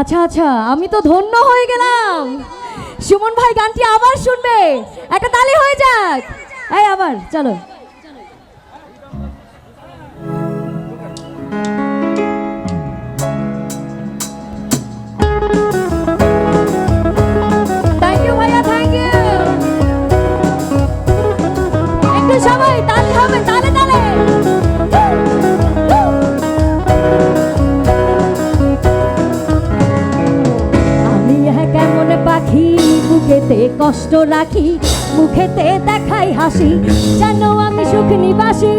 আচ্ছা আচ্ছা আমি তো ধন্য হয়ে গেলাম। সুমন ভাই, গানটি আবার শুনবে। একটা তালি হয়ে যাক। এই, আবার, চলো। সবাই তালি হবে বুকেতে কষ্ট রাখি, মুখেতে দেখাই হাসি। যেন আমি সুখ নিবাসি,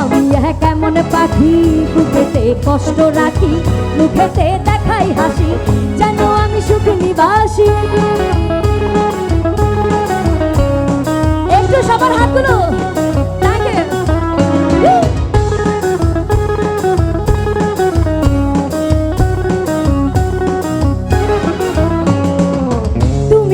আমি কেমন পাখি মুখেতে কষ্ট রাখি, মুখেতে দেখাই হাসি।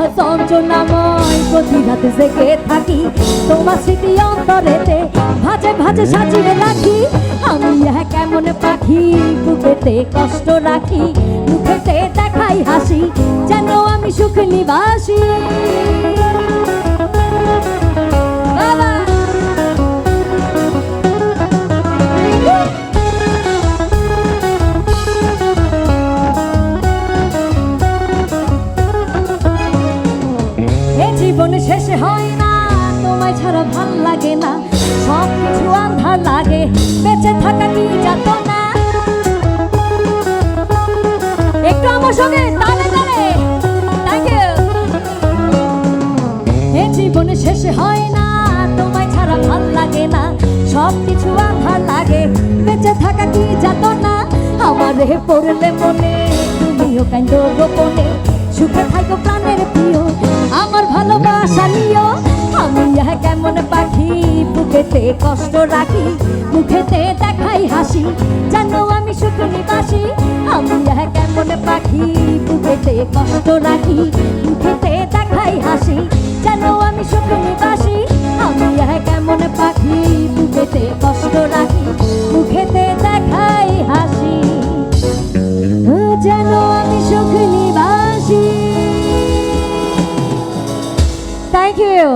হততাহ চঞ্চনাময় প্রতি রাতে জেগে থাকি। তোমার স্মৃতি অন্তরেতে ভাজে ভাজে সাজিয়ে রাখি। আমি কেমন পাখি, বুকেতে কষ্ট রাখি। মুখেতে দেখাই হাসি, যেন আমি সুখ নিবাসী। জীবন শেষে হয় না, তোমায় ছাড়া ভালো লাগে না। সব কিছু আন্ধার লাগে, বেঁচে থাকা কি যাত না একটু আমার সঙ্গে তালে তালে। এ জীবন শেষে হয় না, তোমায় ছাড়া ভালো লাগে না। সব কিছু আন্ধার লাগে, বেঁচে থাকা কি যাত না আমারে পড়লে মনে, তুমিও কান্দ গোপনে বুকেতে কষ্ট রাখি, মুখেতে দেখাই হাসি। জানো আমি সুখ নিবাসী আমি কেমন পাখি বুকেতে কষ্ট রাখি।